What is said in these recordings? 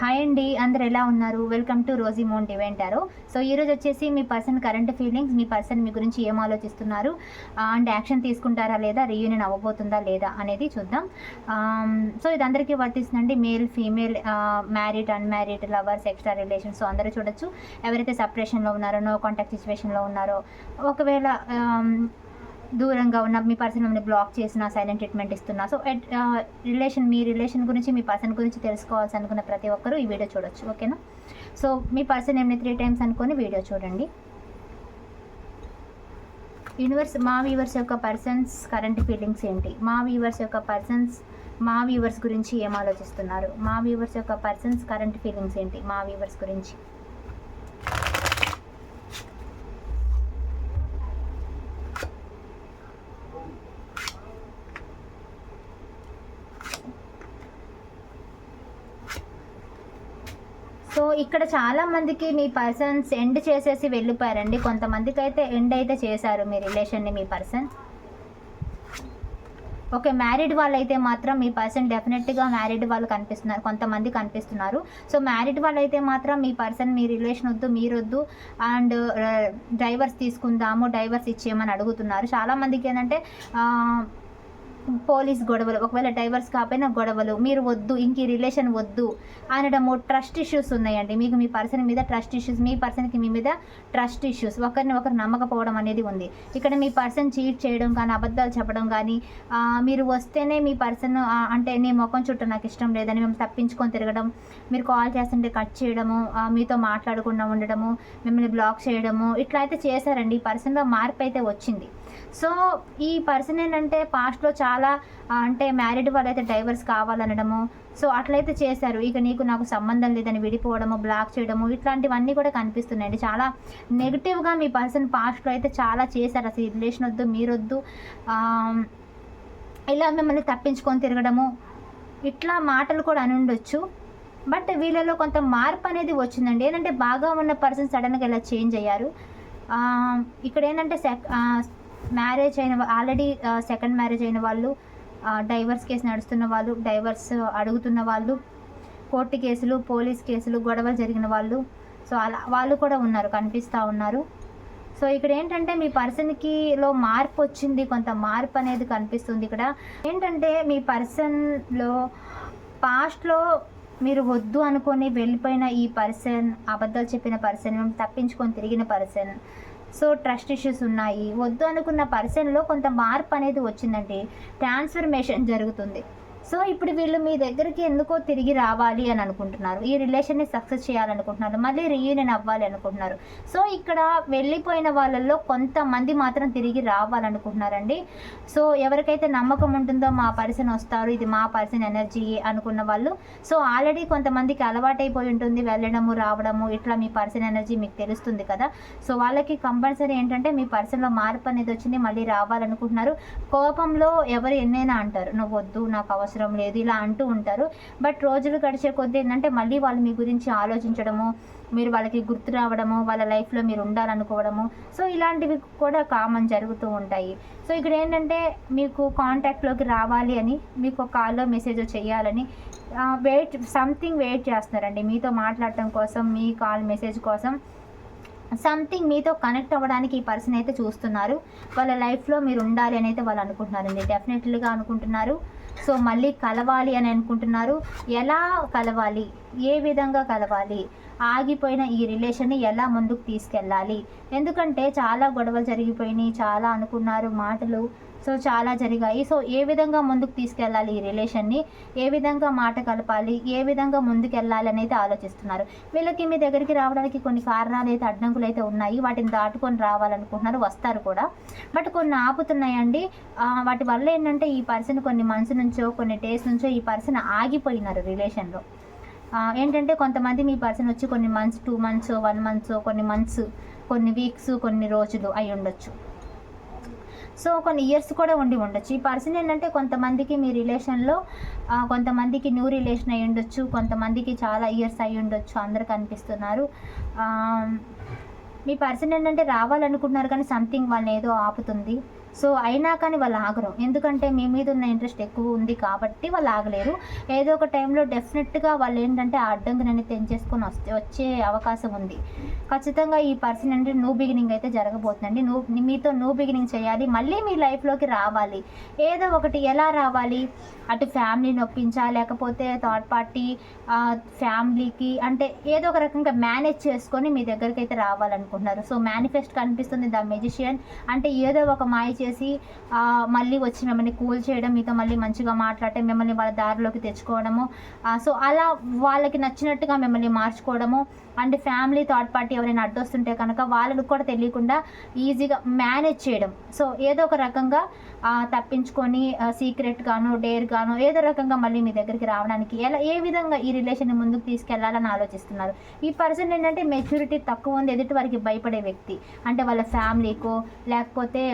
Hi అండి అందరు ఎలా ఉన్నారు? వెల్కమ్ టు రోజీ మోంట్ ఈవెంట్ ఆరో సో ఈరోజు వచ్చేసి మీ పర్సన్ కరెంట్ ఫీలింగ్స్ మీ పర్సన్ మీ గురించి ఏం ఆలోచిస్తున్నారు? Uh, అండ్ యాక్షన్ తీసుకుంటారా లేదా? రీయూనియన్ అవ్వబోతుందా లేదా అనేది చూద్దాం. Um, సో ఇది అందరికీ వర్తిస్తుందండి. Male female married unmarried lovers extra relations so అందరూ చూడొచ్చు. ఎవరైతే సపరేషన్లో ఉన్నారో నో కాంటాక్ట్ సిచ్యువేషన్లో ఉన్నారో ఒకవేళ um, దూరంగా ఉన్న మీ పర్సన్ మిమ్మల్ని బ్లాక్ చేసిన సైలెంట్ ట్రీట్మెంట్ ఇస్తున్నా. సో రిలేషన్ uh, మీ రిలేషన్ గురించి మీ పర్సన్ గురించి తెలుసుకోవాల్సి అనుకున్న ప్రతి ఒక్కరూ ఈ వీడియో చూడొచ్చు. ఓకేనా సో మీ పర్సన్ ఏమైనా త్రీ టైమ్స్ అనుకొని వీడియో చూడండి. యూనివర్స్ మా వ్యూవర్స్ యొక్క పర్సన్స్ కరెంట్ ఫీలింగ్స్ ఏంటి? మా వ్యూవర్స్ యొక్క పర్సన్స్ మా వ్యూవర్స్ గురించి ఏం ఆలోచిస్తున్నారు? మా వ్యూవర్స్ యొక్క పర్సన్స్ కరెంట్ ఫీలింగ్స్ ఏంటి? మా వ్యూవర్స్ గురించి సో ఇక్కడ చాలా మందికి మీ పర్సన్స్ ఎండ్ చేసేసి వెళ్ళిపోయారండి. కొంతమందికి అయితే ఎండ్ అయితే చేశారు మీ రిలేషన్ని మీ పర్సన్ ఓకే మ్యారీడ్ వాళ్ళు అయితే మాత్రం మీ పర్సన్ డెఫినెట్గా మ్యారీడ్ వాళ్ళు కనిపిస్తున్నారు కొంతమంది కనిపిస్తున్నారు. సో మ్యారీడ్ వాళ్ళు అయితే మాత్రం మీ పర్సన్ మీ రిలేషన్ వద్దు మీరు వద్దు అండ్ డైవర్స్ తీసుకుందాము డైవర్స్ ఇచ్చేయమని అడుగుతున్నారు. చాలామందికి ఏంటంటే పోలీస్ గొడవలు ఒకవేళ డైవర్స్ కాకపోయినా గొడవలు మీరు వద్దు ఇంక ఈ రిలేషన్ వద్దు అనడము ట్రస్ట్ ఇష్యూస్ ఉన్నాయండి. మీకు మీ పర్సన్ మీద ట్రస్ట్ ఇష్యూస్ మీ పర్సన్కి మీ మీద ట్రస్ట్ ఇష్యూస్ ఒకరిని ఒకరు నమ్మకపోవడం అనేది ఉంది. ఇక్కడ మీ పర్సన్ చీట్ చేయడం కానీ అబద్ధాలు చెప్పడం కానీ మీరు వస్తేనే మీ పర్సన్ అంటే నీ ముఖం చుట్టూ నాకు ఇష్టం లేదని మేము తప్పించుకొని తిరగడం మీరు కాల్ చేస్తుంటే కట్ చేయడము మీతో మాట్లాడకుండా ఉండడము మిమ్మల్ని బ్లాక్ చేయడము ఇట్లా అయితే చేశారండి. ఈ పర్సన్లో మార్పు అయితే వచ్చింది. సో ఈ పర్సన్ ఏంటంటే పాస్ట్లో చాలా చాలా అంటే మ్యారీడ్ వాళ్ళైతే డైవర్స్ కావాలనడము. సో అట్లయితే చేశారు. ఇక నీకు నాకు సంబంధం లేదని విడిపోవడము బ్లాక్ చేయడము ఇట్లాంటివన్నీ కూడా కనిపిస్తున్నాయండి. చాలా నెగిటివ్గా మీ పర్సన్ పాస్ట్లో అయితే చాలా చేశారు. అసలు ఈ రిలేషన్ వద్దు మీరొద్దు. ఇలా మిమ్మల్ని తప్పించుకొని తిరగడము. ఇట్లా మాటలు కూడా అని ఉండొచ్చు. బట్ వీళ్ళలో కొంత మార్పు అనేది వచ్చిందండి. ఏంటంటే బాగా ఉన్న పర్సన్ సడన్గా ఇలా చేంజ్ అయ్యారు. ఇక్కడ ఏంటంటే సెక్ మ్యారేజ్ అయిన ఆల్రెడీ సెకండ్ మ్యారేజ్ అయిన వాళ్ళు డైవర్స్ కేసు నడుస్తున్న వాళ్ళు డైవర్స్ అడుగుతున్న వాళ్ళు కోర్టు కేసులు పోలీస్ కేసులు గొడవలు జరిగిన వాళ్ళు సో అలా వాళ్ళు కూడా ఉన్నారు కనిపిస్తూ ఉన్నారు. సో ఇక్కడ ఏంటంటే మీ పర్సన్కి లో మార్పు వచ్చింది కొంత మార్పు అనేది కనిపిస్తుంది ఇక్కడ. ఏంటంటే మీ పర్సన్లో పాస్ట్లో మీరు వద్దు అనుకొని వెళ్ళిపోయిన ఈ పర్సన్ అబద్ధాలు చెప్పిన పర్సన్ తప్పించుకొని తిరిగిన పర్సన్ సో ట్రస్ట్ ఇష్యూస్ ఉన్నాయి. వద్దు అనుకున్న పర్సన్లో కొంత మార్పు అనేది వచ్చిందంటే ట్రాన్స్ఫర్మేషన్ జరుగుతుంది. సో ఇప్పుడు వీళ్ళు మీ దగ్గరికి ఎందుకో తిరిగి రావాలి అని అనుకుంటున్నారు. ఈ రిలేషన్ని సక్సెస్ చేయాలనుకుంటున్నారు. మళ్ళీ రీయూనియన్ అవ్వాలి అనుకుంటున్నారు. సో ఇక్కడ వెళ్ళిపోయిన వాళ్ళల్లో కొంతమంది మాత్రం తిరిగి రావాలనుకుంటున్నారండి. సో ఎవరికైతే నమ్మకం ఉంటుందో మా పర్సన్ వస్తారు ఇది మా పర్సన్ ఎనర్జీ అనుకున్న వాళ్ళు. సో ఆల్రెడీ కొంతమందికి అలవాటైపోయి ఉంటుంది వెళ్ళడము రావడము ఇట్లా మీ పర్సన్ ఎనర్జీ మీకు తెలుస్తుంది కదా. సో వాళ్ళకి కంపల్సరీ ఏంటంటే మీ పర్సన్లో మార్పు అనేది వచ్చింది మళ్ళీ రావాలనుకుంటున్నారు. కోపంలో ఎవరు ఎన్నైనా అంటారు నువ్వు వద్దు నాకు అవసరం అవసరం లేదు ఇలా అంటూ ఉంటారు. బట్ రోజులు గడిచే కొద్దీ ఏంటంటే మళ్ళీ వాళ్ళు మీ గురించి ఆలోచించడము మీరు వాళ్ళకి గుర్తు రావడము వాళ్ళ లైఫ్లో మీరు ఉండాలనుకోవడము. సో ఇలాంటివి కూడా కామన్ జరుగుతూ ఉంటాయి. సో ఇక్కడ ఏంటంటే మీకు కాంటాక్ట్లోకి రావాలి అని మీకు కాల్లో మెసేజ్ చేయాలని వెయిట్ సంథింగ్ వెయిట్ చేస్తున్నారండి. మీతో మాట్లాడటం కోసం మీ కాల్ మెసేజ్ కోసం. సంథింగ్ మీతో కనెక్ట్ అవ్వడానికి ఈ పర్సన్ అయితే చూస్తున్నారు. వాళ్ళ లైఫ్లో మీరు ఉండాలి అని అయితే వాళ్ళు అనుకుంటున్నారండి. డెఫినెట్లీగా అనుకుంటున్నారు. సో మళ్ళీ కలవాలి అని అనుకుంటున్నారు. ఎలా కలవాలి? ఏ విధంగా కలవాలి? ఆగిపోయిన ఈ రిలేషన్ని ఎలా ముందుకు తీసుకెళ్ళాలి? ఎందుకంటే చాలా గొడవలు జరిగిపోయినాయి చాలా అనుకున్నారు మాటలు. సో చాలా జరిగాయి. సో ఏ విధంగా ముందుకు తీసుకెళ్ళాలి ఈ రిలేషన్ని? ఏ విధంగా మాట కలపాలి? ఏ విధంగా ముందుకు వెళ్ళాలి అనేది ఆలోచిస్తున్నారు. వీళ్ళకి మీ దగ్గరికి రావడానికి కొన్ని కారణాలు అయితే అడ్డంకులు అయితే ఉన్నాయి. వాటిని దాటుకొని రావాలనుకుంటున్నారు వస్తారు కూడా. బట్ కొన్ని ఆపుతున్నాయండి. వాటి వల్ల ఏంటంటే ఈ పర్సన్ కొన్ని మంత్స్ నుంచో కొన్ని డేస్ నుంచో ఈ పర్సన్ ఆగిపోయినారు రిలేషన్లో. ఏంటంటే కొంతమంది మీ పర్సన్ వచ్చి కొన్ని months two months one months కొన్ని మంత్స్ కొన్ని వీక్స్ కొన్ని రోజులు అయి ఉండొచ్చు. సో కొన్ని ఇయర్స్ కూడా ఉండి ఉండొచ్చు. ఈ పర్సన్ ఏంటంటే కొంతమందికి మీ రిలేషన్లో కొంతమందికి న్యూ రిలేషన్ అయి ఉండొచ్చు కొంతమందికి చాలా ఇయర్స్ అయి ఉండొచ్చు అందరు కనిపిస్తున్నారు మీ పర్సన్ ఏంటంటే రావాలనుకుంటున్నారు కానీ సంథింగ్ వాళ్ళని ఏదో ఆపుతుంది. సో అయినా కానీ వాళ్ళు ఆగరు. ఎందుకంటే మీ మీద ఉన్న ఇంట్రెస్ట్ ఎక్కువ ఉంది కాబట్టి వాళ్ళు ఆగలేరు. ఏదో ఒక టైంలో డెఫినెట్గా వాళ్ళు ఏంటంటే ఆ అడ్డంకునని తెంచేసుకొని వస్తే వచ్చే అవకాశం ఉంది. ఖచ్చితంగా ఈ పర్సన్ అంటే న్యూ బిగినింగ్ అయితే జరగబోతుందండి. నువ్వు మీతో న్యూ బిగినింగ్ చేయాలి. మళ్ళీ మీ లైఫ్లోకి రావాలి. ఏదో ఒకటి ఎలా రావాలి? అటు ఫ్యామిలీని ఒప్పించా లేకపోతే థర్డ్ పార్టీ ఫ్యామిలీకి అంటే ఏదో ఒక రకంగా మేనేజ్ చేసుకొని మీ దగ్గరికి అయితే రావాలనుకుంటున్నారు. సో మేనిఫెస్ట్ కనిపిస్తుంది ద మెజిషియన్ అంటే ఏదో ఒక మాయ చేసి మళ్ళీ వచ్చి మిమ్మల్ని కూల్ చేయడం మీతో మళ్ళీ మంచిగా మాట్లాడటం మిమ్మల్ని వాళ్ళ దారిలోకి తెచ్చుకోవడము. సో అలా వాళ్ళకి నచ్చినట్టుగా మిమ్మల్ని మార్చుకోవడము. అండ్ ఫ్యామిలీ థర్డ్ పార్టీ ఎవరైనా అడ్డొస్తుంటే కనుక వాళ్ళకు కూడా తెలియకుండా ఈజీగా మేనేజ్ చేయడం. సో ఏదో ఒక రకంగా తప్పించుకొని సీక్రెట్ గాను డేర్ గాను ఏదో రకంగా మళ్ళీ మీ దగ్గరికి రావడానికి ఎలా ఏ విధంగా ఈ రిలేషన్ ముందుకు తీసుకెళ్ళాలని ఆలోచిస్తున్నారు? ఈ పర్సన్ ఏంటంటే మెచ్యూరిటీ తక్కువ ఉంది ఎదుటి వారికి భయపడే వ్యక్తి. అంటే వాళ్ళ ఫ్యామిలీకో లేకపోతే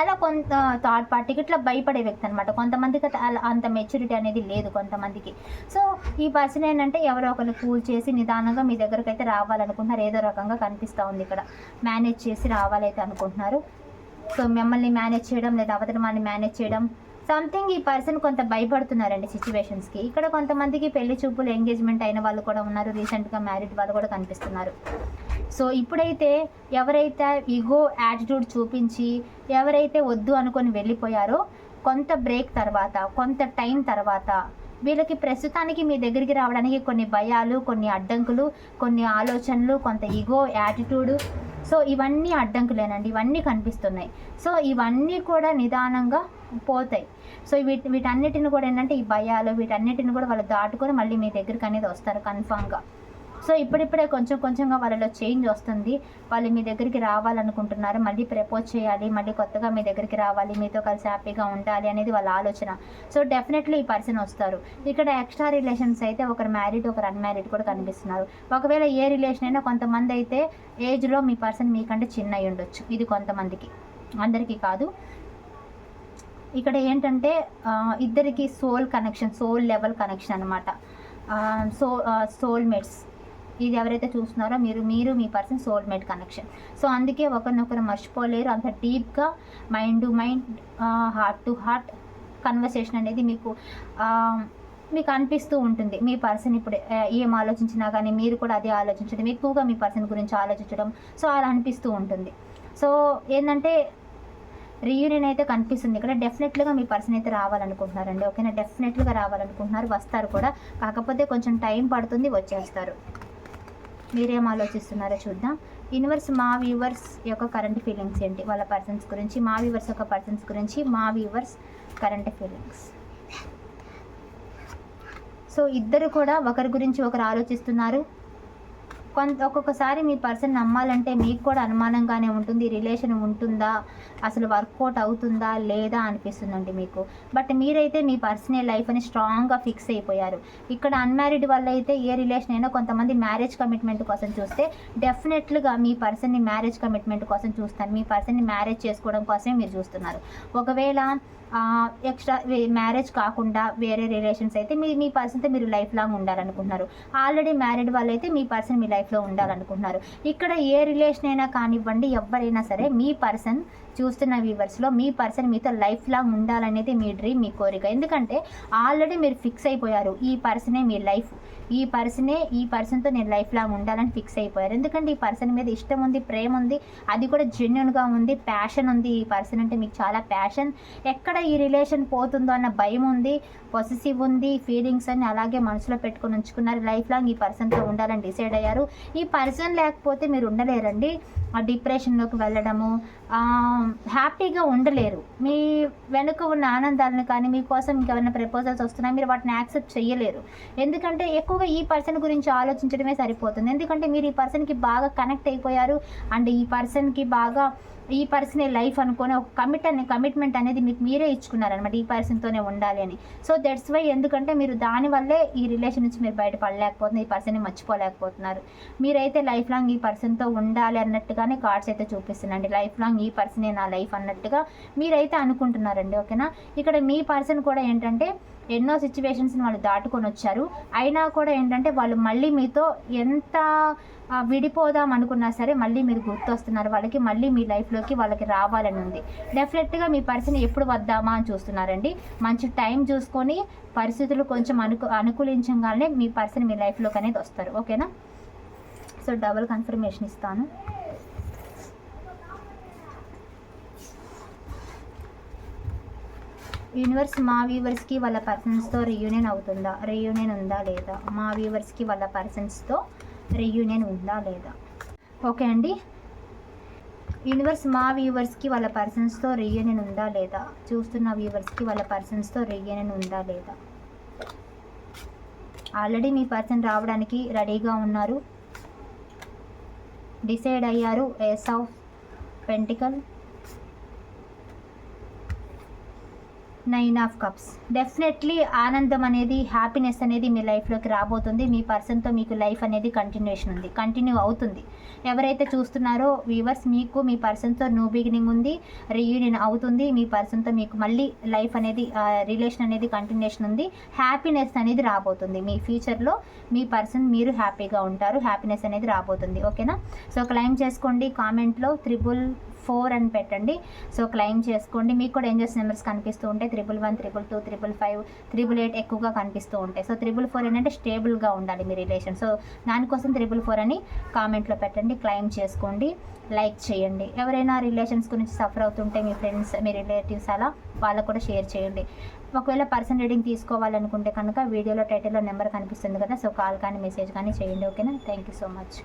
అలా కొంత థర్డ్ పార్టీకి ఇట్లా భయపడే వ్యక్తి అనమాట కొంతమందికి అలా అంత మెచ్యూరిటీ అనేది లేదు కొంతమందికి. సో ఈ పర్సన్ ఏంటంటే ఎవరో ఒకరు కూల్ చేసి నిదానంగా మీ దగ్గరకు అయితే రావాలనుకుంటున్నారు. ఏదో రకంగా కనిపిస్తూ ఉంది ఇక్కడ. మేనేజ్ చేసి రావాలైతే అనుకుంటున్నారు. సో మిమ్మల్ని మేనేజ్ చేయడం లేదా అవతరమాన్ని మేనేజ్ చేయడం సంథింగ్ ఈ పర్సన్ కొంత భయపడుతున్నారండి సిచ్యువేషన్స్కి ఇక్కడ కొంతమందికి పెళ్ళి చూపులు ఎంగేజ్మెంట్ అయిన వాళ్ళు కూడా ఉన్నారు. రీసెంట్గా మ్యారీడ్ వాళ్ళు కూడా కనిపిస్తున్నారు. సో ఇప్పుడైతే ఎవరైతే ఈగో యాటిట్యూడ్ చూపించి ఎవరైతే వద్దు అనుకొని వెళ్ళిపోయారో కొంత బ్రేక్ తర్వాత కొంత టైం తర్వాత వీళ్ళకి ప్రస్తుతానికి మీ దగ్గరికి రావడానికి కొన్ని భయాలు కొన్ని అడ్డంకులు కొన్ని ఆలోచనలు కొంత ఈగో యాటిట్యూడ్. సో ఇవన్నీ అడ్డంకులేనండి ఇవన్నీ కనిపిస్తున్నాయి. సో ఇవన్నీ కూడా నిదానంగా పోతాయి. సో వీటి వీటన్నిటిని కూడా ఏంటంటే ఈ భయాలు వీటన్నిటిని కూడా వాళ్ళు దాటుకొని మళ్ళీ మీ దగ్గరికి అనేది వస్తారు కన్ఫామ్గా. సో ఇప్పుడిప్పుడే కొంచెం కొంచెంగా వాళ్ళలో చేంజ్ వస్తుంది. వాళ్ళు మీ దగ్గరికి రావాలనుకుంటున్నారు. మళ్ళీ ప్రపోజ్ చేయాలి. మళ్ళీ కొత్తగా మీ దగ్గరికి రావాలి. మీతో కలిసి హ్యాపీగా ఉండాలి అనేది వాళ్ళ ఆలోచన. సో డెఫినెట్లీ ఈ పర్సన్ వస్తారు. ఇక్కడ ఎక్స్ట్రా రిలేషన్స్ అయితే ఒకరు మ్యారీడ్ ఒకరు అన్మ్యారీడ్ కూడా కనిపిస్తున్నారు. ఒకవేళ ఏ రిలేషన్ అయినా కొంతమంది అయితే ఏజ్లో మీ పర్సన్ మీకంటే చిన్న అయి ఉండొచ్చు. ఇది కొంతమందికి. అందరికీ కాదు. ఇక్కడ ఏంటంటే ఇద్దరికి soul connection soul level connection అనమాట సో సోల్మేట్స్ ఇది ఎవరైతే చూస్తున్నారో మీరు మీరు మీ పర్సన్ సోల్మేట్ కనెక్షన్ సో అందుకే ఒకరినొకరు మర్చిపోలేరు. అంత డీప్గా mind to mind heart to heart conversation అనేది మీకు మీకు అనిపిస్తూ ఉంటుంది. మీ పర్సన్ ఇప్పుడు ఏం ఆలోచించినా కానీ మీరు కూడా అదే ఆలోచించడం ఎక్కువగా మీ పర్సన్ గురించి ఆలోచించడం. సో అలా అనిపిస్తూ ఉంటుంది. సో ఏంటంటే రీయూనియన్ అయితే కనిపిస్తుంది. ఇక్కడ డెఫినెట్లుగా మీ పర్సన్ అయితే రావాలనుకుంటున్నారండి. ఓకేనా? డెఫినెట్లుగా రావాలనుకుంటున్నారు. వస్తారు కూడా. కాకపోతే కొంచెం టైం పడుతుంది వచ్చేస్తారు. మీరేం ఆలోచిస్తున్నారో చూద్దాం. యూనివర్స్ మా వ్యూవర్స్ యొక్క కరెంట్ ఫీలింగ్స్ ఏంటి? వాళ్ళ పర్సన్స్ గురించి మా వ్యూవర్స్ యొక్క పర్సన్స్ గురించి మా వ్యూవర్స్ కరెంట్ ఫీలింగ్స్ సో ఇద్దరు కూడా ఒకరి గురించి ఒకరు ఆలోచిస్తున్నారు. కొంత ఒక్కొక్కసారి మీ పర్సన్ నమ్మాలంటే మీకు కూడా అనుమానంగానే ఉంటుంది రిలేషన్ ఉంటుందా? అసలు వర్కౌట్ అవుతుందా లేదా అనిపిస్తుందండి మీకు? బట్ మీరైతే మీ పర్సనల్ లైఫ్ అని స్ట్రాంగ్గా ఫిక్స్ అయిపోయారు. ఇక్కడ అన్మ్యారీడ్ వల్ల అయితే ఏ రిలేషన్ అయినా కొంతమంది మ్యారేజ్ కమిట్మెంట్ కోసం చూస్తే డెఫినెట్లుగా మీ పర్సన్ని మ్యారేజ్ కమిట్మెంట్ కోసం చూస్తారు. మీ పర్సన్ని మ్యారేజ్ చేసుకోవడం కోసమే మీరు చూస్తున్నారు. ఒకవేళ ఎక్స్ట్రా మ్యారేజ్ కాకుండా వేరే రిలేషన్స్ అయితే మీ మీ పర్సన్తో మీరు లైఫ్ లాంగ్ ఉండాలనుకుంటున్నారు. ఆల్రెడీ మ్యారీడ్ వాళ్ళు అయితే మీ పర్సన్ మీ లైఫ్లో ఉండాలనుకుంటున్నారు. ఇక్కడ ఏ రిలేషన్ అయినా కానివ్వండి ఎవరైనా సరే మీ పర్సన్ చూస్తున్న వ్యూవర్స్లో మీ పర్సన్ మీతో లైఫ్ లాంగ్ ఉండాలనేది మీ డ్రీమ్ మీ కోరిక. ఎందుకంటే ఆల్రెడీ మీరు ఫిక్స్ అయిపోయారు. ఈ పర్సనే మీ లైఫ్ ఈ పర్సనే ఈ పర్సన్తో నేను లైఫ్ లాంగ్ ఉండాలని ఫిక్స్ అయిపోయారు. ఎందుకంటే ఈ పర్సన్ మీద ఇష్టం ఉంది ప్రేమ ఉంది అది కూడా జెన్యున్గా ఉంది ప్యాషన్ ఉంది ఈ పర్సన్ అంటే మీకు చాలా ప్యాషన్ ఎక్కడ ఈ రిలేషన్ పోతుందో అన్న భయం ఉంది పొసెసివ్ ఉంది ఫీలింగ్స్ అని అలాగే మనసులో పెట్టుకొని ఉంచుకున్నారు. లైఫ్ లాంగ్ ఈ పర్సన్తో ఉండాలని డిసైడ్ అయ్యారు. ఈ పర్సన్ లేకపోతే మీరు ఉండలేరండి. ఆ డిప్రెషన్లోకి వెళ్ళడము హ్యాపీగా ఉండలేరు. మీ వెనుక ఉన్న ఆనందాలను కానీ మీకోసం ఇంకెవరైనా ప్రపోజల్స్ వస్తున్నాయి మీరు వాటిని యాక్సెప్ట్ చేయలేరు. ఎందుకంటే ఎక్కువ ఎక్కువగా ఈ పర్సన్ గురించి ఆలోచించడమే సరిపోతుంది. ఎందుకంటే మీరు ఈ పర్సన్కి బాగా కనెక్ట్ అయిపోయారు. అండ్ ఈ పర్సన్కి బాగా ఈ పర్సన్ లైఫ్ అనుకొని ఒక కమిట్ అనే కమిట్మెంట్ అనేది మీకు మీరే ఇచ్చుకున్నారనమాట ఈ పర్సన్తోనే ఉండాలి అని. సో దట్స్ వై ఎందుకంటే మీరు దానివల్లే ఈ రిలేషన్ నుంచి మీరు బయటపడలేకపోతున్నారు ఈ పర్సన్ని మర్చిపోలేకపోతున్నారు. మీరైతే లైఫ్ లాంగ్ ఈ పర్సన్తో ఉండాలి అన్నట్టుగానే కార్డ్స్ అయితే చూపిస్తున్నాండి లైఫ్ లాంగ్ ఈ పర్సనే నా లైఫ్ అన్నట్టుగా మీరైతే అనుకుంటున్నారండి ఓకేనా? ఇక్కడ మీ పర్సన్ కూడా ఏంటంటే ఎన్నో సిచ్యువేషన్స్ని వాళ్ళు దాటుకొని వచ్చారు. అయినా కూడా ఏంటంటే వాళ్ళు మళ్ళీ మీతో ఎంత విడిపోదాం అనుకున్నా సరే మళ్ళీ మీరు గుర్తొస్తున్నారు. వాళ్ళకి మళ్ళీ మీ లైఫ్లోకి వాళ్ళకి రావాలని ఉంది. డెఫినెట్గా మీ పర్సన్ ఎప్పుడు వద్దామా అని చూస్తున్నారండి. మంచి టైం చూసుకొని పరిస్థితులు కొంచెం అనుకు అనుకూలించగానే మీ పర్సన్ మీ లైఫ్లోకి అనేది వస్తారు. ఓకేనా సో డబుల్ కన్ఫర్మేషన్ ఇస్తాను. యూనివర్స్ మా వ్యూవర్స్కి వాళ్ళ పర్సన్స్తో రియూనియన్ అవుతుందా? రియూనియన్ ఉందా లేదా? మా వ్యూవర్స్కి వాళ్ళ పర్సన్స్తో రియూనియన్ ఉందా లేదా? ఓకే అండి. యూనివర్స్ మా వ్యూవర్స్కి వాళ్ళ పర్సన్స్తో రియూనియన్ ఉందా లేదా? చూస్తున్న వ్యూవర్స్కి వాళ్ళ పర్సన్స్తో రియూనియన్ ఉందా లేదా? ఆల్రెడీ మీ పర్సన్ రావడానికి రెడీగా ఉన్నారు. డిసైడ్ అయ్యారు. Ace of pentacle. Nine of cups definitely ఆనందం అనేది హ్యాపీనెస్ అనేది మీ లైఫ్లోకి రాబోతుంది. మీ పర్సన్తో మీకు లైఫ్ అనేది కంటిన్యూషన్ ఉంది. కంటిన్యూ అవుతుంది. ఎవరైతే చూస్తున్నారో వీవర్స్ మీకు మీ పర్సన్తో న్యూ బిగినింగ్ ఉంది. రీయూనియన్ అవుతుంది. మీ పర్సన్తో మీకు మళ్ళీ లైఫ్ అనేది రిలేషన్ అనేది కంటిన్యూషన్ ఉంది. హ్యాపీనెస్ అనేది రాబోతుంది. మీ ఫ్యూచర్లో మీ పర్సన్ మీరు హ్యాపీగా ఉంటారు. హ్యాపీనెస్ అనేది రాబోతుంది. ఓకేనా సో క్లైమ్ చేసుకోండి. కామెంట్లో త్రిబుల్ ఫోర్ అని పెట్టండి. సో క్లెయిమ్ చేసుకోండి. మీకు కూడా ఏంజెస్ నెంబర్స్ కనిపిస్తూ ఉంటాయి. Triple one triple two triple five triple eight ఎక్కువగా కనిపిస్తూ ఉంటాయి. సో త్రిబుల్ ఫోర్ ఏంటంటే స్టేబుల్గా ఉండాలి మీ రిలేషన్ సో దానికోసం త్రిబుల్ ఫోర్ అని కామెంట్లో పెట్టండి. క్లైమ్ చేసుకోండి. లైక్ చేయండి. ఎవరైనా రిలేషన్స్ గురించి సఫర్ అవుతుంటే మీ ఫ్రెండ్స్ మీ రిలేటివ్స్ అలా వాళ్ళకు కూడా షేర్ చేయండి. ఒకవేళ పర్సన్ రీడింగ్ తీసుకోవాలనుకుంటే కనుక వీడియోలో టైటిల్లో నెంబర్ కనిపిస్తుంది కదా సో కాల్ కానీ మెసేజ్ కానీ చేయండి. ఓకేనా? Thank you so much